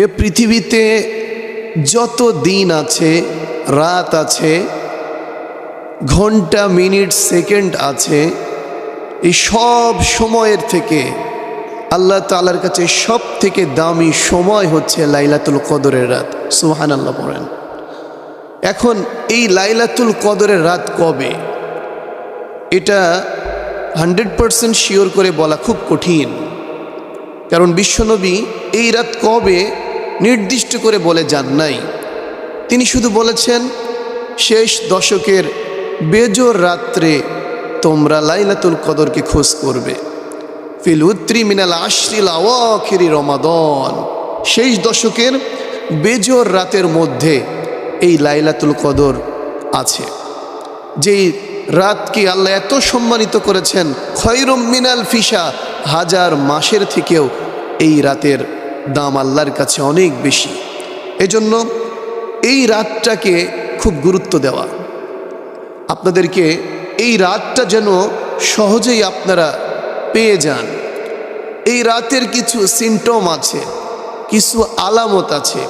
এ পৃথিবীতে যত দিন আছে, রাত আছে, ঘণ্টা, মিনিট, সেকেন্ড আছে, এই সব সময়ের থেকে আল্লাহ তালার কাছে সব থেকে দামি সময় হচ্ছে লাইলাতুল কদরের রাত। সুহান আল্লাহ পড়েন। এখন এই লাইলাতুল কদরের রাত কবে? এটা হান্ড্রেড পারসেন্ট শিওর করে বলা খুব কঠিন। কারণ বিশ্বনবী এই রাত কবে নির্দিষ্ট করে বলে যান নাই। তিনি শুধু বলেছেন, শেষ দশকের বেজোর রাত্রে তোমরা লাইলাতুল কদরকে খোঁজ করবে। ফিল উত্রি মিনাল আশ্রিল আওয়াখিরি রমাদন। শেষ দশকের বেজোর রাতের মধ্যে এই লাইলাতুল কদর আছে। যেই রাতকে আল্লাহ এত সম্মানিত করেছেন, খয়রুম মিনাল ফিসা হাজার মাসের থেকেও এই রাতের দাম আল্লাহর কাছে অনেক বেশি। এজন্য এই রাতটাকে খুব গুরুত্ব দেওয়া। আপনাদেরকে এই রাতটা যেন সহজেই আপনারা পেয়ে যান। এই রাতের কিছু সিমটম আছে, কিছু আলামত আছে।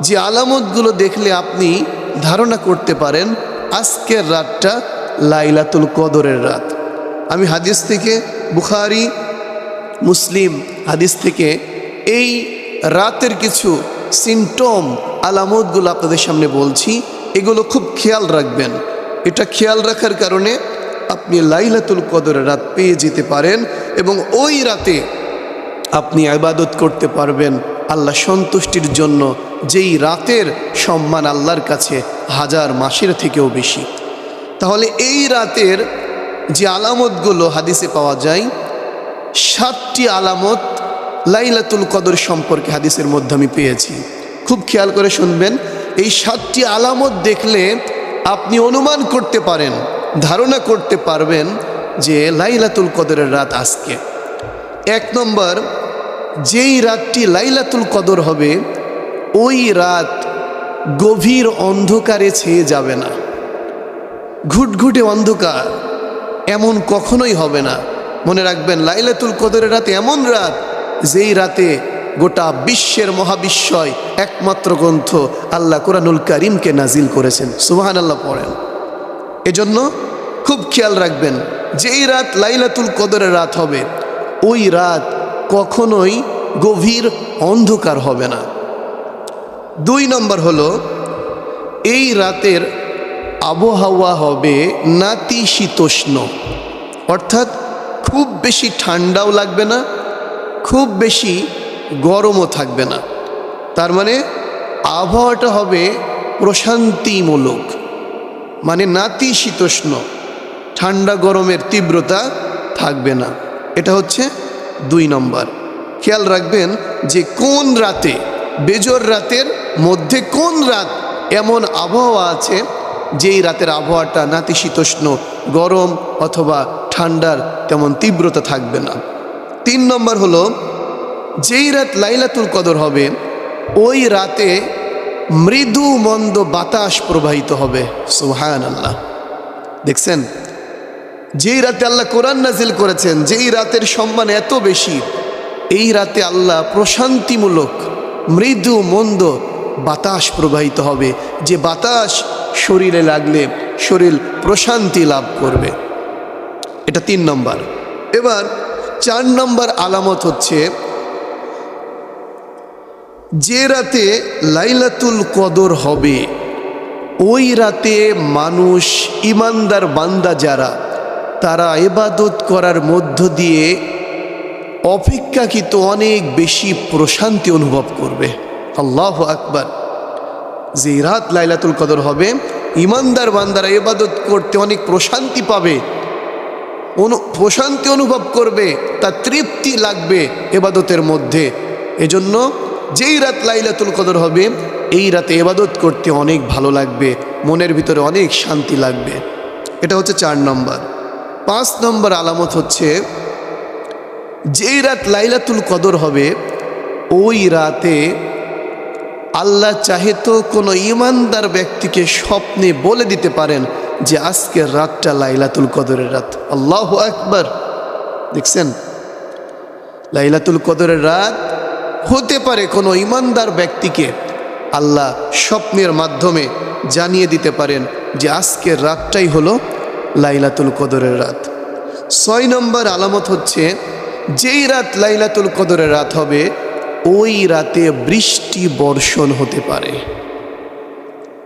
যে আলামতগুলো দেখলে আপনি ধারণা করতে পারেন, আজকের রাতটা লাইলাতুল কদরের রাত। আমি হাদিস থেকে, বুখারি, মুসলিম হাদিস থেকে এই রাতের কিছু সিমটম আলামতগুলো আপনাদের সামনে বলছি, এগুলো খুব খেয়াল রাখবেন। এটা খেয়াল রাখার কারণে আপনি লাইলাতুল কদরের রাত পেয়ে যেতে পারেন এবং ওই রাতে আপনি আবাদত করতে পারবেন আল্লাহ সন্তুষ্টির জন্য, যেই রাতের সম্মান আল্লাহর কাছে হাজার মাসের থেকেও বেশি। তাহলে এই রাতের যে আলামতগুলো হাদিসে পাওয়া যায়, সাতটি আলামত লাইলাতুল কদর সম্পর্কে হাদিসের মধ্যে আমি পেয়েছি। খুব খেয়াল করে শুনবেন, এই সাতটি আলামত দেখলে আপনি অনুমান করতে পারেন, ধারণা করতে পারবেন যে লাইলাতুল কদরের রাত আজকে। এক নম্বর, যেই রাতটি লাইলাতুল কদর হবে, ওই রাত গভীর অন্ধকারে ছেয়ে যাবে না। ঘুটঘুটে অন্ধকার, এমন কখনোই হবে না। মনে রাখবেন, লাইলাতুল কদরের রাত এমন রাত যেই রাতে গোটা বিশ্বের মহাবিশ্বয় একমাত্র গ্রন্থ আল্লাহ কোরআনুল করিমকে নাজিল করেছেন। সুবাহান আল্লাহ পড়েন। এজন্য খুব খেয়াল রাখবেন, যেই রাত লাইলাতুল কদরের রাত হবে, ওই রাত কখনোই গভীর অন্ধকার হবে না। দুই নম্বর হলো, এই রাতের আবহাওয়া হবে নাতিশীতোষ্ণ, অর্থাৎ খুব বেশি ঠান্ডাও লাগবে না খুব বেশি গরমও থাকবে না। তার মানে আবহাওয়াটা হবে প্রশান্তিমূলক মানে নাতিশীতোষ্ণ ঠান্ডা গরমের তীব্রতা থাকবে না। এটা হচ্ছে দুই নম্বর। খেয়াল রাখবেন যে কোন রাতে, বেজর রাতের মধ্যে কোন রাত এমন আবহাওয়া আছে যেই রাতের আবহাওয়াটা নাতিশীতোষ্ণ গরম অথবা ঠান্ডার তেমন তীব্রতা থাকবে না। তিন নম্বর হলো, যেই রাত লাইলাতুল কদর হবে, ওই রাতে মৃদু মন্দ বাতাস প্রবাহিত হবে। সুহায়ন আল্লাহ দেখছেন? যেই রাতে আল্লাহ কোরআন নাজিল করেছেন, যেই রাতের সম্মান এত বেশি, এই রাতে আল্লাহ প্রশান্তিমূলক মৃদু মন্দ বাতাস প্রবাহিত হবে, যে বাতাস শরীরে লাগলে শরীর প্রশান্তি লাভ করবে। এটা তিন নম্বর। এবার চার নম্বর আলামত হচ্ছে, যে রাতে লাইলাতুল কদর হবে, ওই রাতে মানুষ ইমানদার বান্দা যারা, তারা এবাদত করার মধ্য দিয়ে অপেক্ষাকৃত অনেক বেশি প্রশান্তি অনুভব করবে। আল্লাহ আকবার। যে রাত লাইলাতুল কদর হবে, ইমানদার বান্দারা এবাদত করতে অনেক প্রশান্তি পাবে। অনু, প্রশান্তি অনুভব করবে, তার তৃপ্তি লাগবে এবাদতের মধ্যে। এজন্য যেই রাত লাইলাতুল কদর হবে, এই রাতে এবাদত করতে অনেক ভালো লাগবে, মনের ভিতরে অনেক শান্তি লাগবে। এটা হচ্ছে চার নম্বর। পাঁচ নম্বর আলামত হচ্ছে, যেই রাত লাইলাতুল কদর হবে, ওই রাতে আল্লাহ চাহে তো কোনো ইমানদার ব্যক্তিকে স্বপ্নে বলে দিতে পারেন যে আজকের রাতটা লাইলাতুল কদরের রাত। আল্লাহ একবার দেখছেন? লাইলাতুল কদরের রাত হতে পারে কোনো ইমানদার ব্যক্তিকে আল্লাহ স্বপ্নের মাধ্যমে জানিয়ে দিতে পারেন যে আজকের রাতটাই হলো লাইলাতুল কদরের রাত। ছয় নম্বর আলামত হচ্ছে, যেই রাত লাইলাতুল কদরের রাত হবে, ওই রাতে বৃষ্টি বর্ষণ হতে পারে।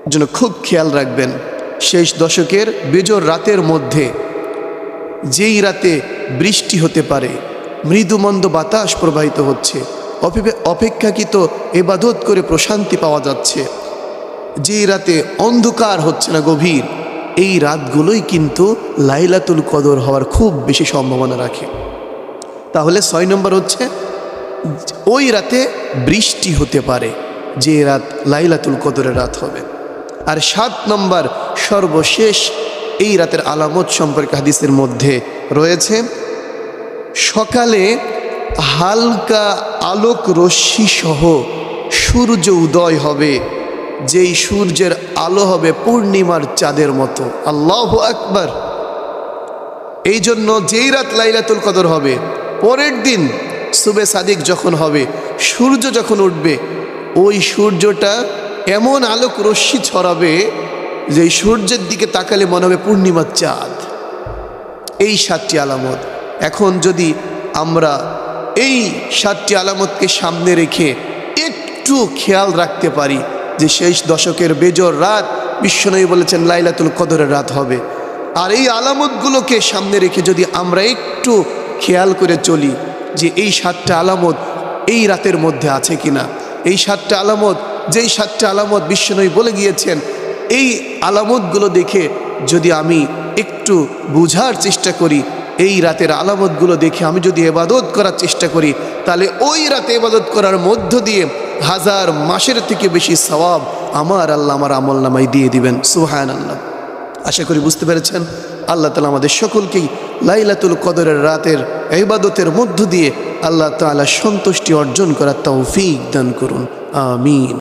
জন্য খুব খেয়াল রাখবেন শেষ দশকের বেজর রাতের মধ্যে। যেই রাতে বৃষ্টি হতে পারে, মৃদুমন্দ বাতাস প্রবাহিত হচ্ছে অপে- অপেক্ষাকৃত এবাদত করে প্রশান্তি পাওয়া যাচ্ছে। যেই রাতে অন্ধকার হচ্ছে না গভীর, এই রাতগুলোই কিন্তু লাইলাতুল কদর হওয়ার খুব বেশি সম্ভাবনা রাখে। তাহলে ছয় নম্বর হচ্ছে, ওই রাতে বৃষ্টি হতে পারে, যে রাত লাইলাতুল কদরের রাত হবে। আর সাত নম্বর সর্বশেষ এই রাতের আলামত সম্পর্কে হাদিসের মধ্যে রয়েছে। সকালে হালকা আলোক রশ্মি সহ সূর্য উদয় হবে, যেই সূর্যের আলো হবে পূর্ণিমার চাঁদের মতো। আল্লাহ আকবার। এই জন্য যেই রাত লাইলাতুল কদর হবে, পরের দিন সুবে সাদিক যখন হবে, সূর্য যখন উঠবে, ওই সূর্যটা এমন আলোক রশ্মি ছড়াবে যে সূর্যের দিকে তাকালে মনে হবে পূর্ণিমার চাঁদ। এই সাতটি আলামত। এখন যদি আমরা এই সাতটি আলামতকে সামনে রেখে একটু খেয়াল রাখতে পারি যে শেষ দশকের বেজর রাত, বিশ্বনবী বলেছেন লাইলাতুল কদরের রাত হবে। আর এই আলামতগুলোকে সামনে রেখে যদি আমরা একটু খেয়াল করে চলি যে এই সাতটা আলামত এই রাতের মধ্যে আছে কিনা। এই সাতটা আলামত, যেই সাতটা আলামত বিশ্বনবী বলে গিয়েছেন এই আলামতগুলো দেখে যদি আমি একটু বুঝার চেষ্টা করি, এই রাতের আলামতগুলো দেখে আমি যদি এবাদত করার চেষ্টা করি, তাহলে ওই রাতে এবাদত করার মধ্য দিয়ে হাজার মাসের থেকে বেশি সওয়াব আমার আল্লাহ আমার আমল নামাই দিয়ে দিবেন। সুহায়ন আল্লাহ আশা করি বুঝতে পেরেছেন? আল্লাহ তালা আমাদের সকলকেই লাইলাতুল কদরের রাতের ইবাদতের মধ্য দিয়ে আল্লাহ তাআলা সন্তুষ্টি অর্জন করার তৌফিক দান করুন। আমিন।